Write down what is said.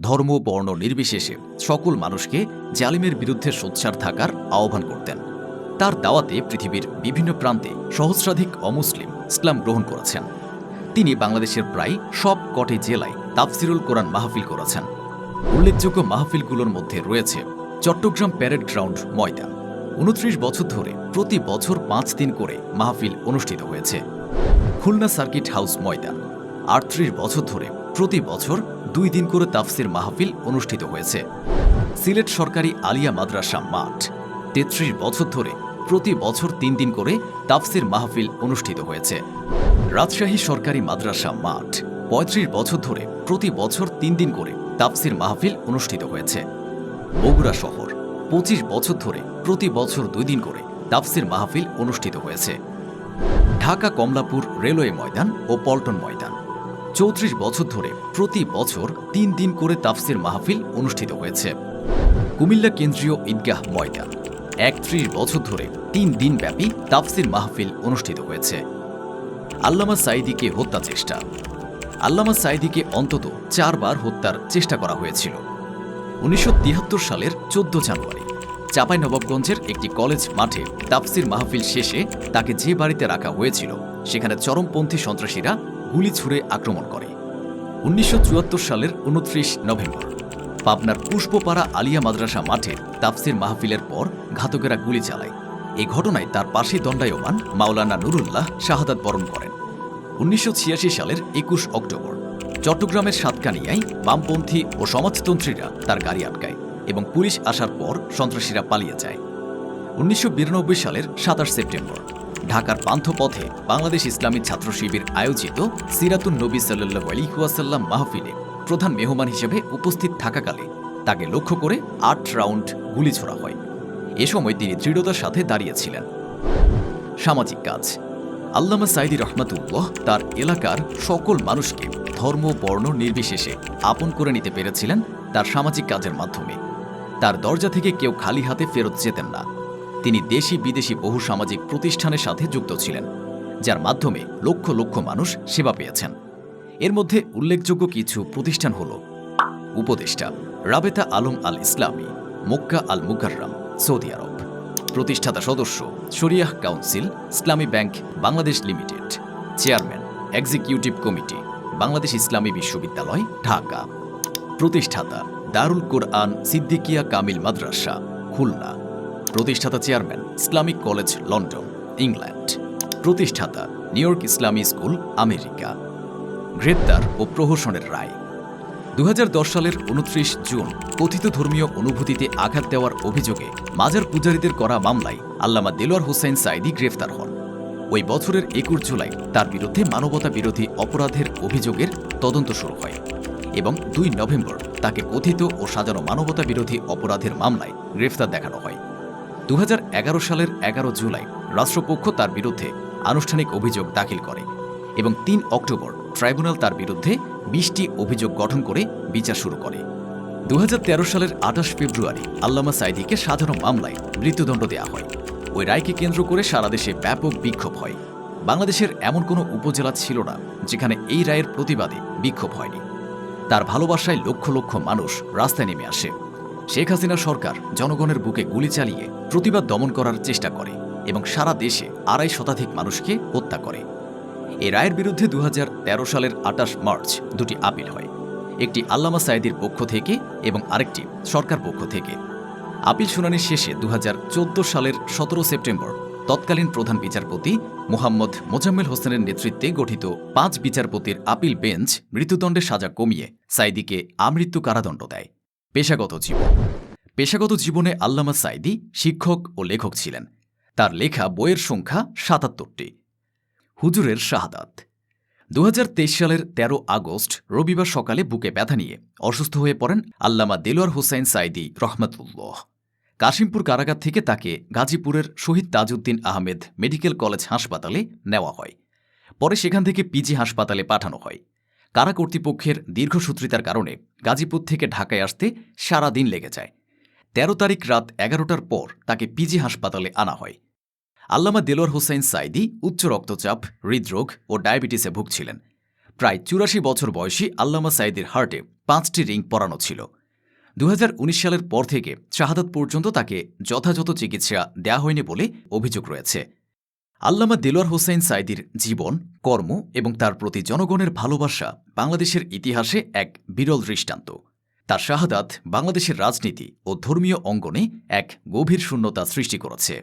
ধর্ম, বর্ণ নির্বিশেষে সকল মানুষকে জালিমের বিরুদ্ধে সোচ্চার থাকার আহ্বান করতেন। তার দাওয়াতে পৃথিবীর বিভিন্ন প্রান্তে সহস্রাধিক অমুসলিম ইসলাম গ্রহণ করেছেন। তিনি বাংলাদেশের প্রায় সব কটি জেলায় তাফসিরুল কোরআন মাহফিল করেছেন। উল্লেখযোগ্য মাহফিলগুলোর মধ্যে রয়েছে চট্টগ্রাম প্যারেড গ্রাউন্ড ময়দান। উনত্রিশ বছর ধরে প্রতি বছর পাঁচ দিন করে মাহফিল অনুষ্ঠিত হয়েছে। খুলনা সার্কিট হাউস ময়দান। আটত্রিশ বছর ধরে প্রতি বছর দুই দিন করে তাফসির মাহফিল অনুষ্ঠিত হয়েছে। সিলেট সরকারি আলিয়া মাদ্রাসা মাঠ। তেত্রিশ বছর ধরে প্রতি বছর তিন দিন করে তাফসির মাহফিল অনুষ্ঠিত হয়েছে। রাজশাহী সরকারি মাদ্রাসা মাঠ। পঁয়ত্রিশ বছর ধরে প্রতি বছর তিন দিন করে তাফসির মাহফিল অনুষ্ঠিত হয়েছে। বগুড়া শহর। পঁচিশ বছর ধরে প্রতি বছর দুই দিন করে তাফসির মাহফিল অনুষ্ঠিত হয়েছে। ঢাকা কমলাপুর রেলওয়ে ময়দান ও পল্টন ময়দান। চৌত্রিশ বছর ধরে প্রতি বছর তিন দিন করে তাফসির মাহফিল অনুষ্ঠিত হয়েছে। কুমিল্লা কেন্দ্রীয় ঈদগাহ ময়দান। একত্রিশ বছর ধরে তিন দিন ব্যাপী তাফসির মাহফিল অনুষ্ঠিত হয়েছে। আল্লামা সাইদিকে হত্যা চেষ্টা। আল্লামা সাইদিকে অন্তত চারবার হত্যার চেষ্টা করা হয়েছিল। উনিশশো তিয়াত্তর সালের চোদ্দ জানুয়ারি, চাঁপাইনবাবগঞ্জের একটি কলেজ মাঠে তাফসির মাহফিল শেষে তাকে যে বাড়িতে রাখা হয়েছিল, সেখানে চরমপন্থী সন্ত্রাসীরা গুলি ছুড়ে আক্রমণ করে। উনিশশো চুয়াত্তর সালের উনত্রিশ নভেম্বর, পাবনার পুষ্পপাড়া আলিয়া মাদ্রাসা মাঠে তাফসির মাহফিলের পর ঘাতকেরা গুলি চালায়। এই ঘটনায় তার পাশে দণ্ডায়মান মাওলানা নুরুল্লাহ শাহাদাত বরণ করেন। উনিশশো ছিয়াশি সালের একুশ অক্টোবর, চট্টগ্রামের সাতকানিয়ায় বামপন্থী ও সমাজতন্ত্রীরা তার গাড়ি আটকায় এবং পুলিশ আসার পর সন্ত্রাসীরা পালিয়ে যায়। উনিশশো বিরানব্বই সালের সাতাশ সেপ্টেম্বর ঢাকার পান্থপথে বাংলাদেশ ইসলামী ছাত্র শিবির আয়োজিত সিরাতুন নবী সাল্লাহ আলিহাসাল্লাম মাহফিলে প্রধান মেহমান হিসেবে উপস্থিত থাকাকালে তাকে লক্ষ্য করে আট রাউন্ড গুলি ছোড়া হয়। এ সময় তিনি দৃঢ়তার সাথে দাঁড়িয়েছিলেন। সামাজিক কাজ। আল্লামা সাইদি রহমাতুল্লাহ তার এলাকার সকল মানুষকে ধর্ম, বর্ণ নির্বিশেষে আপন করে নিতে পেরেছিলেন তার সামাজিক কাজের মাধ্যমে। তার দরজা থেকে কেউ খালি হাতে ফেরত যেতেন না। তিনি দেশি বিদেশি বহু সামাজিক প্রতিষ্ঠানের সাথে যুক্ত ছিলেন, যার মাধ্যমে লক্ষ লক্ষ মানুষ সেবা পেয়েছেন। এর মধ্যে উল্লেখযোগ্য কিছু প্রতিষ্ঠান হল উপদেষ্টা রাবেতা আলম আল ইসলামী মক্কা আল মুকাররাম সৌদি আরব। প্রতিষ্ঠাতা সদস্য শরিয়াহ কাউন্সিল, ইসলামী bank, Bangladesh limited. Chairman executive committee, Bangladesh ইসলামী বিশ্ববিদ্যালয়, ঢাকা। প্রতিষ্ঠাতা দারুল কোরআন সিদ্দিকিয়া কামিল মাদ্রাসা, খুলনা। প্রতিষ্ঠাতা chairman, Islamic college, London, England. প্রতিষ্ঠাতা, নিউ ইয়র্ক ইসলামী স্কুল, আমেরিকা। গ্রেপ্তার ও প্রহসনের রায়। দু হাজার দশ সালের উনত্রিশ জুন, কথিত ধর্মীয় অনুভূতিতে আঘাত দেওয়ার অভিযোগে মাজার পূজারীদের করা মামলায় আল্লামা দেলোয়ার হোসেন সাইদি গ্রেফতার হন। ওই বছরের একুশ জুলাই তার বিরুদ্ধে মানবতা বিরোধী অপরাধের অভিযোগের তদন্ত শুরু হয় এবং দুই নভেম্বর তাকে কথিত ও সাজানো মানবতা বিরোধী অপরাধের মামলায় গ্রেফতার দেখানো হয়। দু হাজার এগারো সালের এগারো জুলাই রাষ্ট্রপক্ষ তার বিরুদ্ধে আনুষ্ঠানিক অভিযোগ দাখিল করে এবং তিন অক্টোবর ট্রাইব্যুনাল তার বিরুদ্ধে বিশটি অভিযোগ গঠন করে বিচার শুরু করে। দু হাজার তেরো সালের আঠাশ ফেব্রুয়ারি আল্লামা সাইদিকে সাধারণ মামলায় মৃত্যুদণ্ড দেওয়া হয়। ওই রায়কে কেন্দ্র করে সারা দেশে ব্যাপক বিক্ষোভ হয়। বাংলাদেশের এমন কোনো উপজেলা ছিল না যেখানে এই রায়ের প্রতিবাদে বিক্ষোভ হয়নি। তার ভালোবাসায় লক্ষ লক্ষ মানুষ রাস্তায় নেমে আসে। শেখ হাসিনা সরকার জনগণের বুকে গুলি চালিয়ে প্রতিবাদ দমন করার চেষ্টা করে এবং সারা দেশে আড়াই শতাধিক মানুষকে হত্যা করে। এ রায়ের বিরুদ্ধে দু হাজার তেরো সালের আটাশ মার্চ দুটি আপিল হয়। একটি আল্লামা সাইদির পক্ষ থেকে এবং আরেকটি সরকার পক্ষ থেকে। আপিল শুনানির শেষে দু হাজার চোদ্দ সালের সতেরো সেপ্টেম্বর তৎকালীন প্রধান বিচারপতি মোহাম্মদ মোজাম্মেল হোসেনের নেতৃত্বে গঠিত পাঁচ বিচারপতির আপিল বেঞ্চ মৃত্যুদণ্ডের সাজা কমিয়ে সাইদিকে আমৃত্যু কারাদণ্ড দেয়। পেশাগত জীবন। পেশাগত জীবনে আল্লামা সাইদি শিক্ষক ও লেখক ছিলেন। তার লেখা বইয়ের সংখ্যা সাতাত্তরটি। হুজুরের শাহাদাত। দু হাজার তেইশ সালের ১৩ আগস্ট, রবিবার সকালে বুকে ব্যথা নিয়ে অসুস্থ হয়ে পড়েন আল্লামা দেলোয়ার হোসাইন সাইদি রহমতুল্লাহ। কাশিমপুর কারাগার থেকে তাকে গাজীপুরের শহীদ তাজউদ্দিন আহমেদ মেডিকেল কলেজ হাসপাতালে নেওয়া হয়। পরে সেখান থেকে পিজি হাসপাতালে পাঠানো হয়। কারা কর্তৃপক্ষের দীর্ঘসূত্রিতার কারণে গাজীপুর থেকে ঢাকায় আসতে সারা দিন লেগে যায়। তেরো তারিখ রাত এগারোটার পর তাকে পিজি হাসপাতালে আনা হয়। আল্লামা দেলোয়ার হোসাইন সাইদি উচ্চ রক্তচাপ, হৃদরোগ ও ডায়াবেটিসে ভুগছিলেন। প্রায় চুরাশি বছর বয়সী আল্লামা সাইদির হার্টে পাঁচটি রিং পরানো ছিল। দু হাজার উনিশ সালের পর থেকে শাহাদাত পর্যন্ত তাকে যথাযথ চিকিৎসা দেয়া হয়নি বলে অভিযোগ রয়েছে। আল্লামা দেলোয়ার হোসেন সাইদির জীবন, কর্ম এবং তার প্রতি জনগণের ভালোবাসা বাংলাদেশের ইতিহাসে এক বিরল দৃষ্টান্ত। তার শাহাদাত বাংলাদেশের রাজনীতি ও ধর্মীয় অঙ্গনে এক গভীর শূন্যতা সৃষ্টি করেছে।